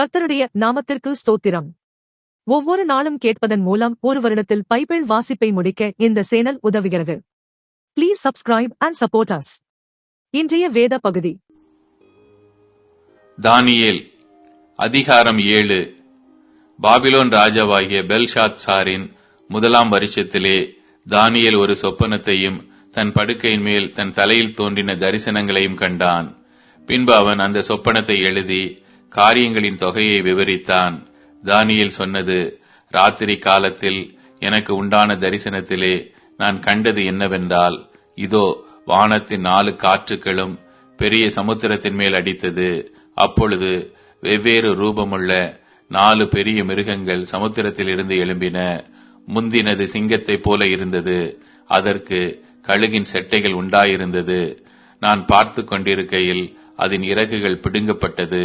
கர்த்தருடைய நாமத்திற்கு ஸ்தோத்திரம். ஒவ்வொரு நாளும் கேட்பதன் மூலம் ஒரு வருடத்தில் பைபிள் வாசிப்பை முடிக்க இந்த சேனல் உதவுகிறது. Please subscribe and support us இன்றைய வேத பகுதி. தானியேல் அதிகாரம் ஏழு. பாபிலோன் ராஜாவாகிய பெல்ஷாத் சாரின் முதலாம் வருஷத்திலே தானியேல் ஒரு சொப்பனத்தையும் தன் படுக்கையின் மேல் தன் தலையில் தோன்றின தரிசனங்களையும் கண்டான். பின்பு அவன் அந்த சொப்பனத்தை எழுதி காரியங்களின் தொகையை விவரித்தான். தானியில் சொன்னது ராத்திரி காலத்தில் எனக்கு உண்டான தரிசனத்திலே நான் கண்டது என்னவென்றால் இதோ வானத்தின் நாலு காற்றுகளும் பெரிய சமுத்திரத்தின் மேல் அடித்தது. அப்பொழுது வெவ்வேறு ரூபமுள்ள நாலு பெரிய மிருகங்கள் சமுத்திரத்தில் இருந்து எழும்பின. முந்தினது சிங்கத்தைப் போல இருந்தது. அதற்கு கழுகின் செட்டைகள் உண்டாயிருந்தது. நான் பார்த்து கொண்டிருக்கையில் அதன் இறகுகள் பிடுங்கப்பட்டது.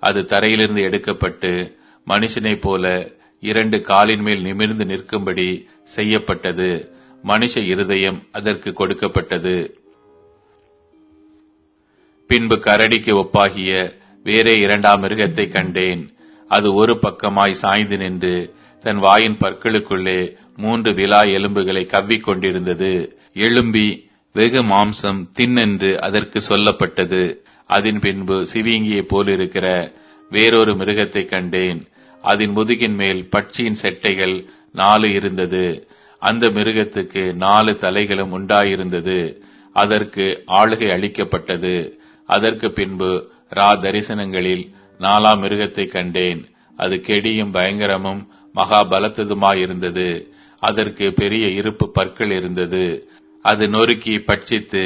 அது தரையிலிருந்து எடுக்கப்பட்டு மனுஷனைப் போல இரண்டு காலின் மேல் நிமிர்ந்து நிற்கும்படி செய்யப்பட்டது. மனுஷ இருதயம் அதற்கு கொடுக்கப்பட்டது. பின்பு கரடிக்கு ஒப்பாகிய வேறே இரண்டாம் மிருகத்தை கண்டேன். அது ஒரு பக்கமாய் சாய்ந்து நின்று தன் வாயின் பற்களுக்குள்ளே மூன்று விலா எலும்புகளை கவ்விக் கொண்டிருந்தது. எழும்பி வெகு மாம்சம் தின்னென்று அதற்கு சொல்லப்பட்டது. அதன் பின்பு சிவிங்கியை போலிருக்கிற வேறொரு மிருகத்தை கண்டேன். அதன் முதுகின் மேல் பட்சியின் செட்டைகள் நாலு இருந்தது. அந்த மிருகத்துக்கு நாலு தலைகளும் உண்டாயிருந்தது. அதற்கு ஆளுகை அளிக்கப்பட்டது. அதற்கு பின்பு ரா தரிசனங்களில் நாலாம் மிருகத்தை கண்டேன். அது கெடியும் பயங்கரமும் மகா பலத்ததுமாயிருந்தது அதற்கு பெரிய இருப்பு பற்கள் இருந்தது. அது நொறுக்கி பட்சித்து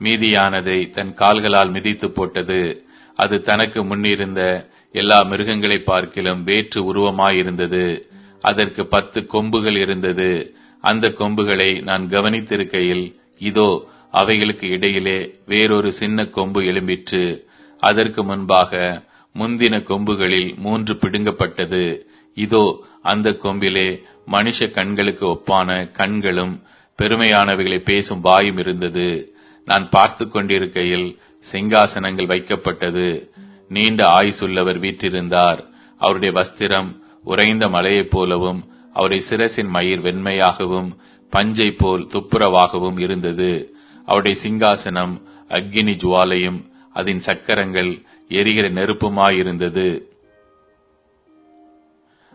மீதியானதை தன் கால்களால் மிதித்து போட்டது. அது தனக்கு முன்னிருந்த எல்லா மிருகங்களை பார்க்கிலும் வேற்று உருவமாயிருந்தது. அதற்கு பத்து கொம்புகள் இருந்தது. அந்த கொம்புகளை நான் கவனித்திருக்கையில் இதோ அவைகளுக்கு இடையிலே வேறொரு சின்ன கொம்பு எழும்பிற்று. அதற்கு முன்பாக முந்தின கொம்புகளில் மூன்று பிடுங்கப்பட்டது. இதோ அந்த கொம்பிலே மனுஷ கண்களுக்கு ஒப்பான கண்களும் பெருமையானவைகளை பேசும் வாயும் இருந்தது. நான் பார்த்து கொண்டிருக்கையில் சிங்காசனங்கள் வைக்கப்பட்டது. நீண்ட ஆயுசுள்ளவர் வீற்றிருந்தார். அவருடைய வஸ்திரம் உறைந்த மலையைப் போலவும் அவருடைய சிரசின் மயிர் வெண்மையாகவும் பஞ்சை போல் துப்புரவாகவும் இருந்தது. அவருடைய சிங்காசனம் அக்கினி ஜுவாலையும் அதன் சக்கரங்கள் எரிகிற நெருப்புமாயிருந்தது.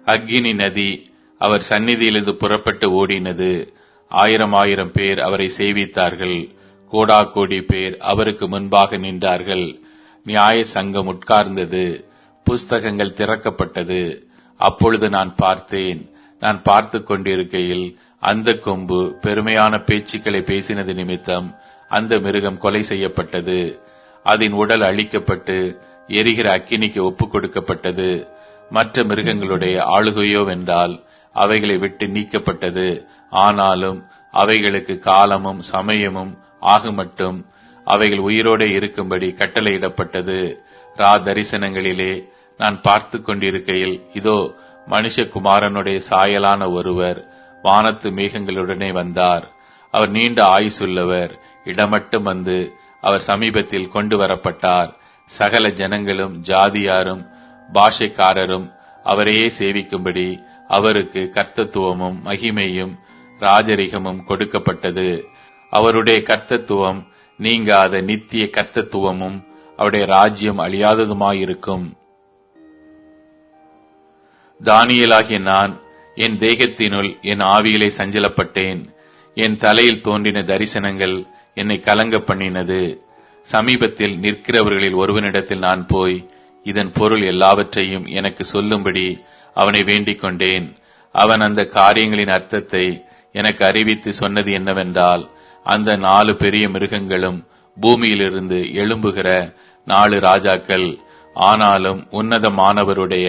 அக்கினி நதி அவர் சந்நிதியிலிருந்து புறப்பட்டு ஓடினது. ஆயிரம் ஆயிரம் பேர் அவரை சேவித்தார்கள். கோடா கோடி பேர் அவருக்கு முன்பாக நின்றார்கள். நியாய சங்கம் உட்கார்ந்தது. புஸ்தகங்கள் திறக்கப்பட்டது. அப்பொழுது நான் பார்த்தேன். நான் பார்த்து கொண்டிருக்கையில் அந்த கொம்பு பெருமையான பேச்சுக்களை பேசினது நிமித்தம் அந்த மிருகம் கொலை செய்யப்பட்டது. அதன் உடல் அழிக்கப்பட்டு எரிகிற அக்கினிக்கு ஒப்புக் கொடுக்கப்பட்டது. மற்ற மிருகங்களுடைய ஆளுகையோவென்றால் அவைகளை விட்டு நீக்கப்பட்டது. ஆனாலும் அவைகளுக்கு காலமும் சமயமும் ஆகுமட்டும். அவைகள் உயிரோடே இருக்கும்படி கட்டளையிடப்பட்டது. ரா தரிசனங்களிலே நான் பார்த்து கொண்டிருக்கையில் இதோ மனுஷகுமாரனுடைய சாயலான ஒருவர் வானத்து மேகங்களுடனே வந்தார். அவர் நீண்ட ஆயுசுள்ளவர். இடமட்டும் வந்து அவர் சமீபத்தில் கொண்டு வரப்பட்டார். சகல ஜனங்களும் ஜாதியாரும் பாஷைக்காரரும் அவரையே சேவிக்கும்படி அவருக்கு கர்த்தத்துவமும் மகிமையும் ராஜரிகமும் கொடுக்கப்பட்டது. அவருடைய கர்த்தத்துவம் நீங்காத நித்திய கர்த்தத்துவமும் அவருடைய ராஜ்யம் அழியாததுமாயிருக்கும். தானியலாகிய நான் என் தேகத்தினுள் என் ஆவியிலே சஞ்சலப்பட்டேன். என் தலையில் தோன்றின தரிசனங்கள் என்னை கலங்க பண்ணினது. சமீபத்தில் நிற்கிறவர்களில் ஒருவனிடத்தில் நான் போய் இதன் பொருள் எல்லாவற்றையும் எனக்கு சொல்லும்படி அவனை வேண்டிக் கொண்டேன். அவன் அந்த காரியங்களின் அர்த்தத்தை எனக்கு அறிவித்து சொன்னது என்னவென்றால் அந்த நாலு பெரிய மிருகங்களும் பூமியிலிருந்து எழும்புகிற நாலு ராஜாக்கள். ஆனாலும் உன்னதமானவருடைய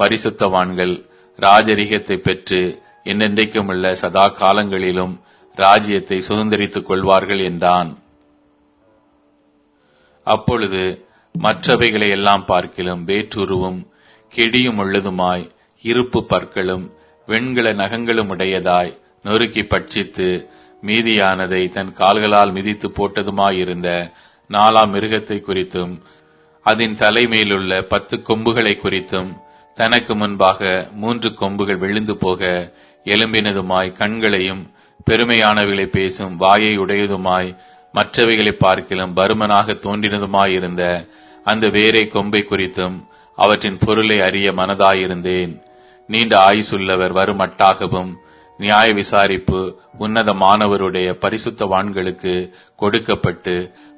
பரிசுத்தவான்கள் ராஜரிகத்தை பெற்று என்னென்றைக்கும் உள்ள சதா காலங்களிலும் ராஜ்யத்தை சுதந்திரித்துக் கொள்வார்கள் என்றான். அப்பொழுது மற்றவைகளை எல்லாம் பார்க்கிலும் வேற்றுருவும் கெடியும் உள்ளதுமாய் இருப்பு பற்களும் வெண்கல நகங்களும் உடையதாய் நொறுக்கி பட்சித்து மீதியானதை தன் கால்களால் மிதித்து போட்டதுமாயிருந்த நாலாம் மிருகத்தை குறித்தும் அதன் தலைமையிலுள்ள பத்து கொம்புகளை குறித்தும் தனக்கு முன்பாக மூன்று கொம்புகள் விழுந்து போக எலும்பினதுமாய் கண்களையும் பெருமையானவைகளை பேசும் வாயை உடையதுமாய் மற்றவைகளை பார்க்கிலும் பருமனாக தோன்றினதுமாயிருந்த அந்த வேரை கொம்பை குறித்தும் அவற்றின் பொருளை அறிய மனதாயிருந்தேன். நீண்ட ஆயுசுள்ளவர் வருமட்டாகவும் நியாய விசாரிப்பு உன்னதமானவருடைய பரிசுத்தவான்களுக்கு கொடுக்கப்பட்டு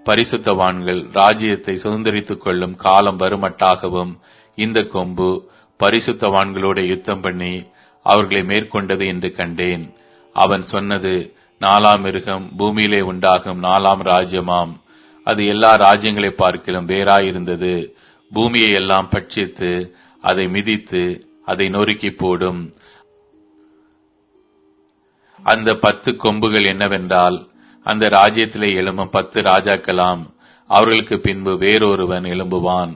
பரிசுத்தவான்கள் ராஜ்யத்தை சுதந்திரித்துக் கொள்ளும் காலம் வருமட்டாகவும் இந்த கொம்பு பரிசுத்தவான்களோட யுத்தம் பண்ணி அவர்களை மேற்கொண்டது என்று கண்டேன். அவன் சொன்னது நாலாம் மிருகம் பூமியிலே உண்டாகும் நாலாம் ராஜ்யமாம். அது எல்லா ராஜ்யங்களை பார்க்கிலும் வேறாயிருந்தது. பூமியை எல்லாம் பட்சித்து அதை மிதித்து அதை நொறுக்கி போடும். அந்த பத்து கொம்புகள் என்னவென்றால் அந்த ராஜ்யத்திலே எழும்பும் பத்து ராஜாக்களாம் அவர்களுக்கு பின்பு வேறொருவன் எழும்புவான்.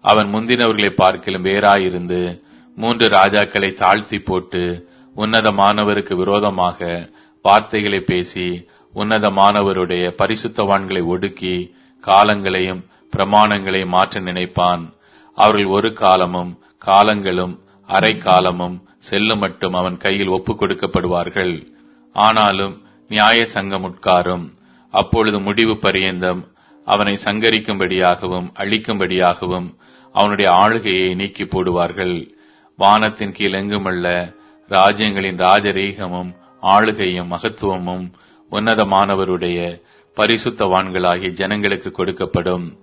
அவன் முந்தினவர்களை பார்க்கிலும் வேறாயிருந்து மூன்று ராஜாக்களை தாழ்த்தி போட்டு உன்னதமானவருக்கு விரோதமாக வார்த்தைகளை பேசி உன்னதமானவருடைய பரிசுத்தவான்களை ஒடுக்கி காலங்களையும் பிரமாணங்களையும் மாற்ற நினைப்பான். அவர்கள் ஒரு காலமும் காலங்களும் அரை காலமும் செல்லும் மட்டும் அவன் கையில் ஒப்புக் கொடுக்கப்படுவார்கள் ஆனாலும் நியாய சங்கம் உட்காரும் அப்பொழுது முடிவு பரியந்தம். அவனை சங்கரிக்கும்படியாகவும் அழிக்கும்படியாகவும் அவனுடைய ஆளுகையை நீக்கி போடுவார்கள். வானத்தின் கீழ் எங்குமல்ல ராஜ்யங்களின் ராஜரீகமும் ஆளுகையும் மகத்துவமும் உன்னதமானவருடைய பரிசுத்தவான்களாகிய ஜனங்களுக்கு கொடுக்கப்படும்.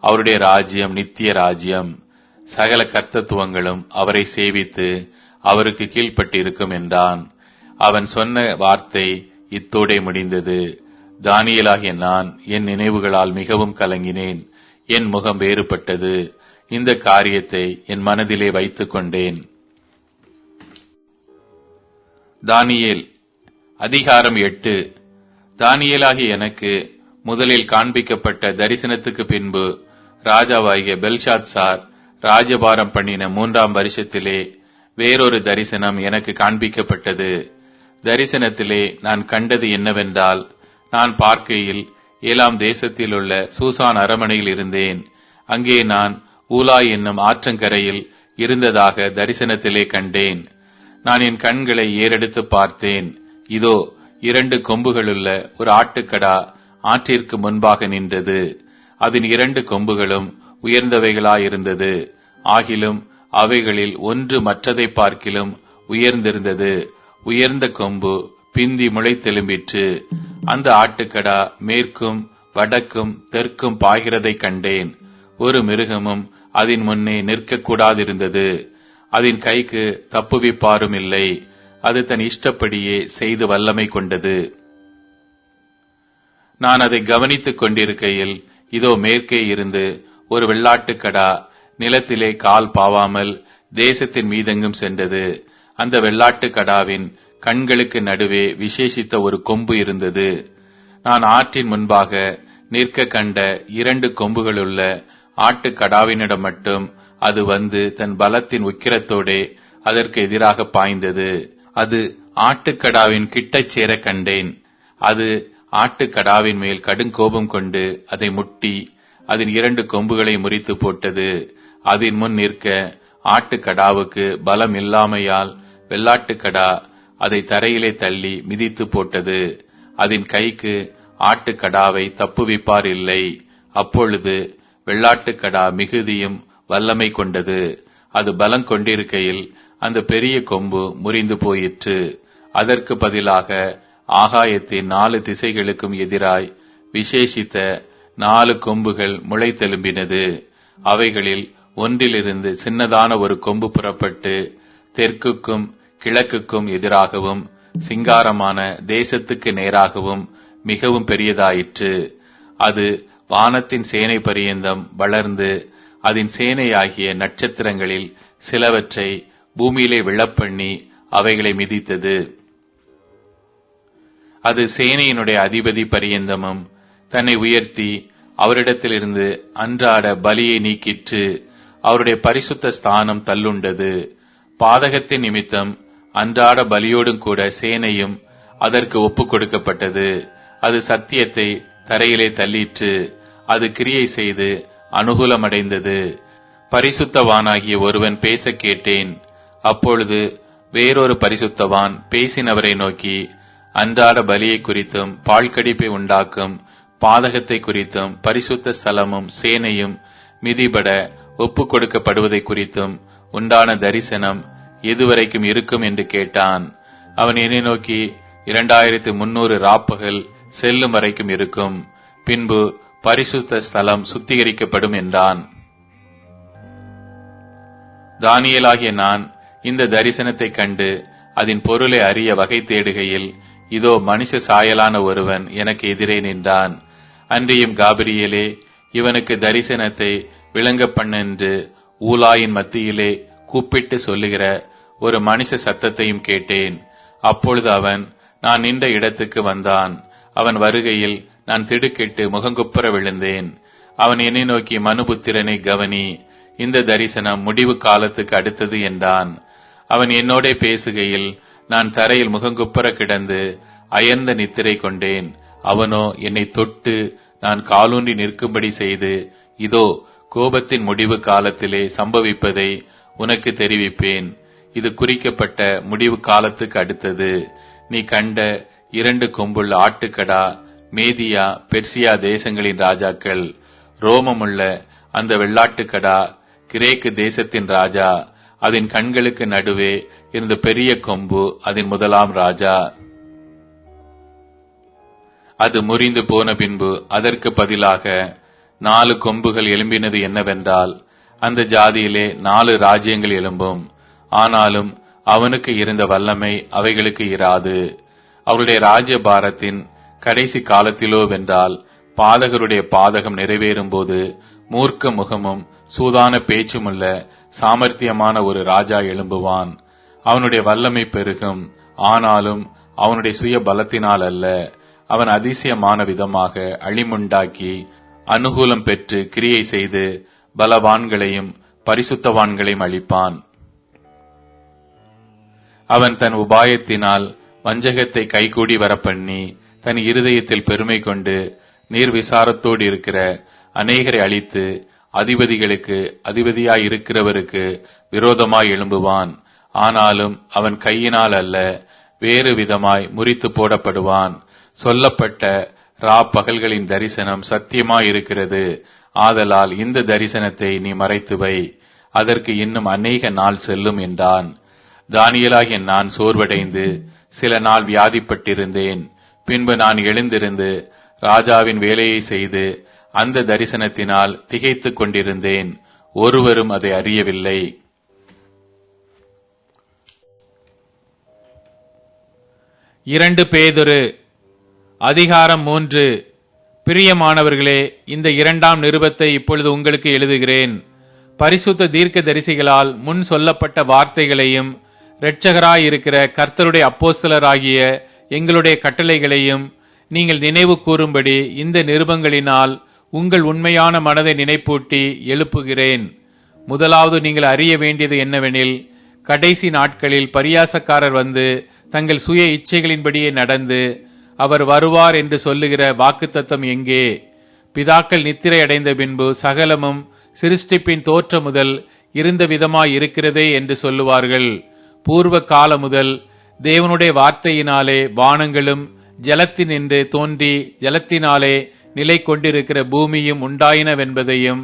அவருடைய ராஜ்யம் நித்திய ராஜ்யம். சகல கர்த்தத்துவங்களும் அவரை சேவித்து அவருக்கு கீழ்ப்பட்டிருக்கும் என்றான். அவன் சொன்ன வார்த்தை இத்தோடே முடிந்தது. தானியலாகிய நான் என் நினைவுகளால் மிகவும் கலங்கினேன். என் முகம் வேறுபட்டது. இந்த காரியத்தை என் மனதிலே வைத்துக் கொண்டேன். தானியேல் அதிகாரம் எட்டு. தானியலாகிய எனக்கு முதலில் காண்பிக்கப்பட்ட தரிசனத்துக்கு பின்பு ராஜாவாகிய பெல்ஷாத் சார் ராஜபாரம் பண்ணின மூன்றாம் வருஷத்திலே வேறொரு தரிசனம் எனக்கு காண்பிக்கப்பட்டது. தரிசனத்திலே நான் கண்டது என்னவென்றால் நான் பார்க்கையில் ஏழாம் தேசத்தில் உள்ள சூசான் அரமனையில் இருந்தேன். அங்கே நான் ஊலாய் என்னும் ஆற்றங்கரையில் இருந்ததாக தரிசனத்திலே கண்டேன். நான் என் கண்களை ஏறெடுத்து பார்த்தேன். இதோ இரண்டு கொம்புகளுள்ள ஒரு ஆட்டுக்கடா ஆற்றிற்கு முன்பாக நின்றது. அதன் இரண்டு கொம்புகளும் உயர்ந்தவைகளாயிருந்தது. ஆகிலும் அவைகளில் ஒன்று மற்றதை பார்க்கிலும் உயர்ந்திருந்தது. உயர்ந்த கொம்பு பிந்தி முளைத்தெலும்பிற்று அந்த ஆட்டுக்கடா மேற்கும் வடக்கும் தெற்கும் பாய்கிறதை கண்டேன். ஒரு மிருகமும் அதன் முன்னே நிற்கக்கூடாதிருந்தது. அதன் கைக்கு தப்புவிப்பாரும் இல்லை. அது தன் இஷ்டப்படியே செய்து வல்லமை கொண்டது. நான் அதை கவனித்துக் கொண்டிருக்கையில் இதோ மேற்கே இருந்து ஒரு வெள்ளாட்டுக்கடா நிலத்திலே கால் பாவாமல் தேசத்தின் மீதெங்கும் சென்றது. அந்த வெள்ளாட்டுக்கடாவின் கண்களுக்கு நடுவே விசேஷித்த ஒரு கொம்பு இருந்தது. நான் ஆற்றின் முன்பாக நிற்க கண்ட இரண்டு கொம்புகளுள்ள ஆட்டுக்கடாவினிடம் மட்டும் அது வந்து தன் பலத்தின் உக்கிரத்தோடே அதற்கு எதிராக பாய்ந்தது. அது ஆட்டுக்கடாவின் கிட்டச் சேர கண்டேன். அது ஆட்டுக்கடாவின் மேல் கடுங்கோபம் கொண்டு அதை முட்டி அதன் இரண்டு கொம்புகளை முறித்து போட்டது. அதன் முன் நிற்க ஆட்டுக்கடாவுக்கு பலம் இல்லாமையால் வெள்ளாட்டுக்கடா அதை தரையிலே தள்ளி மிதித்து போட்டது. அதன் கைக்கு ஆட்டுக்கடாவை தப்புவிப்பார் இல்லை. அப்பொழுது வெள்ளாட்டுக்கடா மிகுதியும் வல்லமை கொண்டது. அது பலம் கொண்டிருக்கையில் அந்த பெரிய கொம்பு முறிந்து போயிற்று. அதற்கு பதிலாக ஆகாயத்தின் நாலு திசைகளுக்கும் எதிராய் விசேஷித்த நாலு கொம்புகள் முளைத்தெலும்பினது. அவைகளில் ஒன்றிலிருந்து சின்னதான ஒரு கொம்பு புறப்பட்டு தெற்குக்கும் கிழக்குக்கும் எதிராகவும் சிங்காரமான தேசத்துக்கு நேராகவும் மிகவும் பெரியதாயிற்று. அது வானத்தின் சேனை பரியந்தம் வளர்ந்து அதன் சேனையாகிய நட்சத்திரங்களில் சிலவற்றை பூமியிலே விழப்பண்ணி அவைகளை மிதித்தது. அது சேனையினுடைய அதிபதி பரியந்தமும் தன்னை உயர்த்தி அவரிடத்திலிருந்து அன்றாட பலியை நீக்கிற்று. அவருடைய பரிசுத்த ஸ்தானம் தள்ளுண்டது. பாதகத்தின் நிமித்தம் அன்றாட பலியோடும் கூட சேனையும் அதற்கு ஒப்புக் கொடுக்கப்பட்டது அது சத்தியத்தை தரையிலே தள்ளிற்று. அது கிரியை செய்து அனுகூலமடைந்தது. பரிசுத்தவானாகிய ஒருவன் பேச கேட்டேன். அப்பொழுது வேறொரு பரிசுத்தவான் பேசினவரை நோக்கி அன்றாட பலியை குறித்தும் பால்கடிப்பை உண்டாக்கும் பாதகத்தை குறித்தும் பரிசுத்த ஸ்தலமும் சேனையும் மிதிபட ஒப்புக் கொடுக்கப்படுவதை குறித்தும் உண்டான தரிசனம் எதுவரைக்கும் இருக்கும் என்று கேட்டான். அவன் என்னை நோக்கி இரண்டாயிரத்து முன்னூறு ராப்பகல் செல்லும் வரைக்கும் இருக்கும். பின்பு பரிசுத்த ஸ்தலம் சுத்திகரிக்கப்படும் என்றான். தானியலாகிய நான் இந்த தரிசனத்தைக் கண்டு அதன் பொருளை அறிய வகை தேடுகையில் இதோ மனுஷ சாயலான ஒருவன் எனக்கு எதிரே நின்றான். அன்றியும் காபிரியலே இவனுக்கு தரிசனத்தை விளங்க பண்ணென்று ஊலாயின் மத்தியிலே கூப்பிட்டு சொல்லுகிற ஒரு மனுஷ சத்தத்தையும் கேட்டேன். அப்பொழுது அவன் நான் நின்ற இடத்துக்கு வந்தான். அவன் வருகையில் நான் திடுக்கிட்டு முகங்குப்புற விழுந்தேன். அவன் என்னை நோக்கி மனுபுத்திரனை கவனி. இந்த தரிசனம் முடிவு காலத்துக்கு அடுத்தது என்றான். அவன் என்னோட பேசுகையில் நான் தரையில் முகங்குப்புற கிடந்து அயர்ந்த நித்திரை கொண்டேன். அவனோ என்னை தொட்டு நான் காலூன்றி நிற்கும்படி செய்து இதோ கோபத்தின் முடிவு காலத்திலே சம்பவிப்பதை உனக்கு தெரிவிப்பேன். இது குறிக்கப்பட்ட முடிவு காலத்துக்கு அடுத்தது. நீ கண்ட இரண்டு கொம்புள்ள ஆட்டுக்கடா மேதியா பெர்சியா தேசங்களின் ராஜாக்கள். ரோமமுள்ள அந்த வெள்ளாட்டுக்கடா கிரேக்கு தேசத்தின் ராஜா. அதன் கண்களுக்கு நடுவே இருந்த பெரிய கொம்பு அதன் முதலாம் ராஜா. அது முறிந்து போன பின்பு அதற்கு பதிலாக நாலு கொம்புகள் எழும்பினது என்னவென்றால் அந்த ஜாதியிலே நாலு ராஜ்யங்கள் எழும்பும். ஆனாலும் அவனுக்கு இருந்த வல்லமை அவைகளுக்கு இராது. அவருடைய ராஜ்ய பாரத்தின் கடைசி காலத்திலோ வென்றால் பாதகருடைய பாதகம் நிறைவேறும் போது மூர்க்க முகமும் சூதான பேச்சுமுள்ள சாமர்த்தியமான ஒரு ராஜா எழும்புவான். அவனுடைய வல்லமை பெருகும். ஆனாலும் அவனுடைய சுய பலத்தினால் அல்ல. அவன் அதிசயமான விதமாக அழிமுண்டாக்கி அனுகூலம் பெற்று கிரியை செய்து பலவான்களையும் பரிசுத்தவான்களையும் அளிப்பான் அவன் தன் உபாயத்தினால் வஞ்சகத்தை கைகூடி வரப்பண்ணி தன் இருதயத்தில் பெருமை கொண்டு நீர் விசாரத்தோடு இருக்கிற அநேகரை அழித்து அதிபதிகளுக்கு அதிபதியாய் இருக்கிறவருக்கு விரோதமாய் எழும்புவான். ஆனாலும் அவன் கையினால் அல்ல வேறு விதமாய் முறித்து போடப்படுவான். சொல்லப்பட்ட ரா பகல்களின் தரிசனம் சத்தியமாய் இருக்கிறது ஆதலால் இந்த தரிசனத்தை நீ மறைத்து வை. அதற்கு இன்னும் அநேக நாள் செல்லும் என்றான். தானியலாகிய நான் சோர்வடைந்து சில நாள் வியாதிப்பட்டிருந்தேன். பின்பு நான் எழுந்திருந்து ராஜாவின் வேலையை செய்து அந்த தரிசனத்தினால் திகைத்துக் கொண்டிருந்தேன். ஒருவரும் அதை அறியவில்லை. இரண்டு பேதொரு அதிகாரம் மூன்று பிரியமானவர்களே இந்த இரண்டாம் நிருபத்தை இப்பொழுது உங்களுக்கு எழுதுகிறேன். பரிசுத்த தீர்க்க தரிசிகளால் முன் சொல்லப்பட்ட வார்த்தைகளையும் இரட்சகராயிருக்கிற கர்த்தருடைய அப்போஸ்தலராகிய எங்களுடைய கட்டளைகளையும் நீங்கள் நினைவு கூறும்படி இந்த நிருபங்களினால் உங்கள் உண்மையான மனதை நினைப்பூட்டி எழுப்புகிறேன். முதலாவது நீங்கள் அறிய வேண்டியது என்னவெனில் கடைசி நாட்களில் பரியாசக்காரர் வந்து தங்கள் சுய இச்சைகளின்படியே நடந்து அவர் வருவார் என்று சொல்லுகிற வாக்குத்தத்தம் எங்கே? பிதாக்கள் நித்திரை அடைந்த பின்பு சகலமும் சிருஷ்டிப்பின் தோற்ற முதல் இருந்த விதமாய் இருக்கிறதே என்று சொல்லுவார்கள். பூர்வ கால முதல் தேவனுடைய வார்த்தையினாலே வானங்களும் ஜலத்தினின்று தோன்றி ஜலத்தினாலே நிலை கொண்டிருக்கிற பூமியும் உண்டாயினவென்பதையும்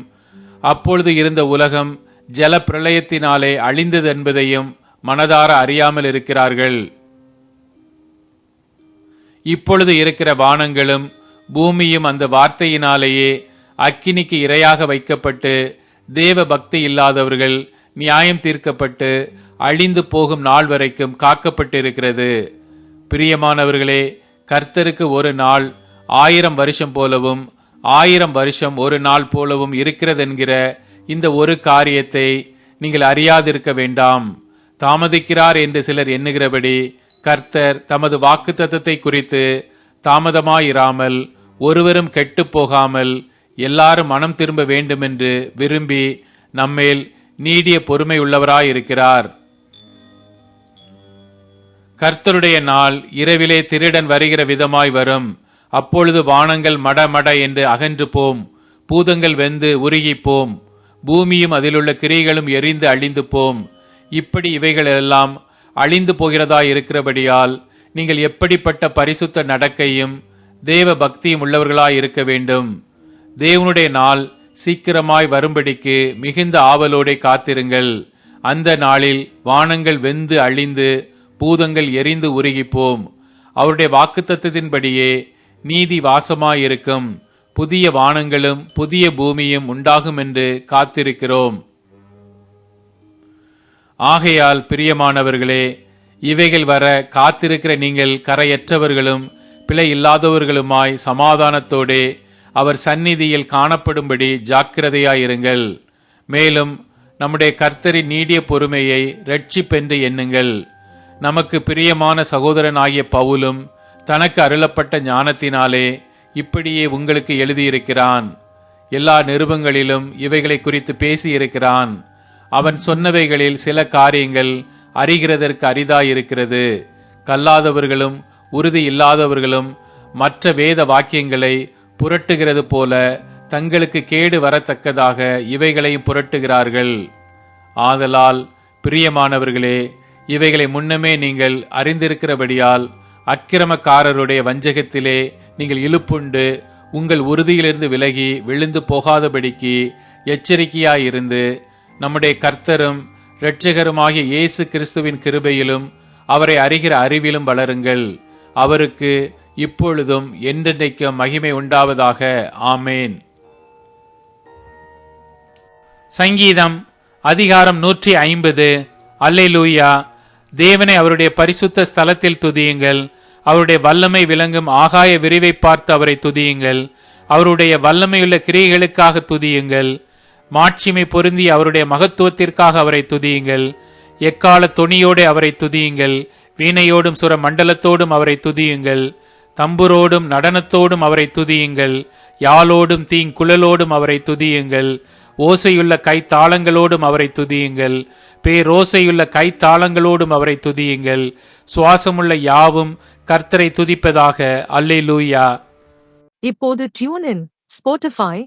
அப்பொழுது இருந்த உலகம் ஜல பிரளயத்தினாலே அழிந்தது என்பதையும் மனதார அறியாமல் இருக்கிறார்கள். இப்பொழுது இருக்கிற வானங்களும் பூமியும் அந்த வார்த்தையினாலேயே அக்கினிக்கு இரையாக வைக்கப்பட்டு தேவ பக்தி இல்லாதவர்கள் நியாயம் தீர்க்கப்பட்டு அழிந்து போகும் நாள் வரைக்கும் காக்கப்பட்டிருக்கிறது. பிரியமானவர்களே கர்த்தருக்கு ஒரு நாள் ஆயிரம் வருஷம் போலவும் ஆயிரம் வருஷம் ஒரு நாள் போலவும் இருக்கிறதென்கிற இந்த ஒரு காரியத்தை நீங்கள் அறியாதிருக்க வேண்டாம். தாமதிக்கிறார் என்று சிலர் எண்ணுகிறபடி கர்த்தர் தமது வாக்குத்தத்தத்தை குறித்து தாமதமாயிராமல் ஒருவரும் கெட்டுப் போகாமல் எல்லாரும் மனம் திரும்ப வேண்டுமென்று விரும்பி நம்மேல் நீடிய பொறுமை உள்ளவராயிருக்கிறார் கர்த்தருடைய நாள் இரவிலே திருடன் வருகிற விதமாய் வரும். அப்பொழுது வானங்கள் மட மட என்று அகன்று போம் பூதங்கள் வெந்து உருகிப் போம் பூமியும் அதிலுள்ள கிரிகளும் எரிந்து அழிந்து போம் இப்படி இவைகளெல்லாம் அழிந்து போகிறதா இருக்கிறபடியால் நீங்கள் எப்படிப்பட்ட பரிசுத்த நடக்கையும் தேவ பக்தியும் உள்ளவர்களாய் இருக்க வேண்டும். தேவனுடைய நாள் சீக்கிரமாய் வரும்படிக்கு மிகுந்த ஆவலோடே காத்திருங்கள். அந்த நாளில் வானங்கள் வெந்து அழிந்து பூதங்கள் எரிந்து உருகிப்போம். அவருடைய வாக்குத்தத்தத்தின்படியே நீதி வாசமாயிருக்கும். புதிய வானங்களும் புதிய பூமியும் உண்டாகும் என்று காத்திருக்கிறோம். ஆகையால் பிரியமானவர்களே இவைகள் வர காத்திருக்கிற நீங்கள் கரையற்றவர்களும் பிழை இல்லாதவர்களுமாய் சமாதானத்தோடே அவர் சந்நிதியில் காணப்படும்படி ஜாக்கிரதையாயிருங்கள். மேலும் நம்முடைய கர்த்தரின் நீடிய பொறுமையை ரட்சிப்பென்று எண்ணுங்கள். நமக்கு பிரியமான சகோதரனாகிய பவுலும் தனக்கு அருளப்பட்ட ஞானத்தினாலே இப்படியே உங்களுக்கு எழுதியிருக்கிறான். எல்லா நிருபங்களிலும் இவைகளை குறித்து பேசியிருக்கிறான். அவன் சொன்னவைகளில் சில காரியங்கள் அறிகிறதற்கு அரிதாயிருக்கிறது. கல்லாதவர்களும் உறுதி இல்லாதவர்களும் மற்ற வேத வாக்கியங்களை புரட்டுகிறது போல தங்களுக்கு கேடு வரத்தக்கதாக இவைகளையும் புரட்டுகிறார்கள். ஆதலால் பிரியமானவர்களே இவைகளை முன்னமே நீங்கள் அறிந்திருக்கிறபடியால் அக்கிரமக்காரருடைய வஞ்சகத்திலே நீங்கள் இழுப்புண்டு உங்கள் உறுதியிலிருந்து விலகி விழுந்து போகாதபடிக்கு எச்சரிக்கையாயிருந்து நம்முடைய கர்த்தரும் இரட்சகருமாகிய இயேசு கிறிஸ்துவின் கிருபையிலும் அவரை அறிகிற அறிவிலும் வளருங்கள். அவருக்கு இப்பொழுதும் என்றென்றைக்கும் மகிமை உண்டாவதாக. ஆமேன். சங்கீதம் அதிகாரம் நூற்றி ஐம்பது. அல்லேலூயா. தேவனை அவருடைய பரிசுத்த ஸ்தலத்தில் துதியுங்கள். அவருடைய வல்லமை விளங்கும் ஆகாய விரிவை பார்த்து அவரை துதியுங்கள். அவருடைய வல்லமையுள்ள கிரியைகளுக்காக துதியுங்கள். மாட்சிமை பொருந்தி அவருடைய மகத்துவத்திற்காக அவரை துதியுங்கள். எக்கால தொனியோடு அவரை துதியுங்கள். வீணையோடும் சுர மண்டலத்தோடும் அவரை துதியுங்கள். தம்புரோடும் நடனத்தோடும் அவரை துதியுங்கள். யாழோடும் தீங்குழலோடும் அவரை துதியுங்கள். ஓசையுள்ள கைத்தாளங்களோடும் அவரை துதியுங்கள். பேரோசையுள்ள கைத்தாளங்களோடும் அவரை துதியுங்கள். சுவாசமுள்ள யாவும் கர்த்தரை துதிப்பதாக. அல்லேலூயா. இப்போது tune in Spotify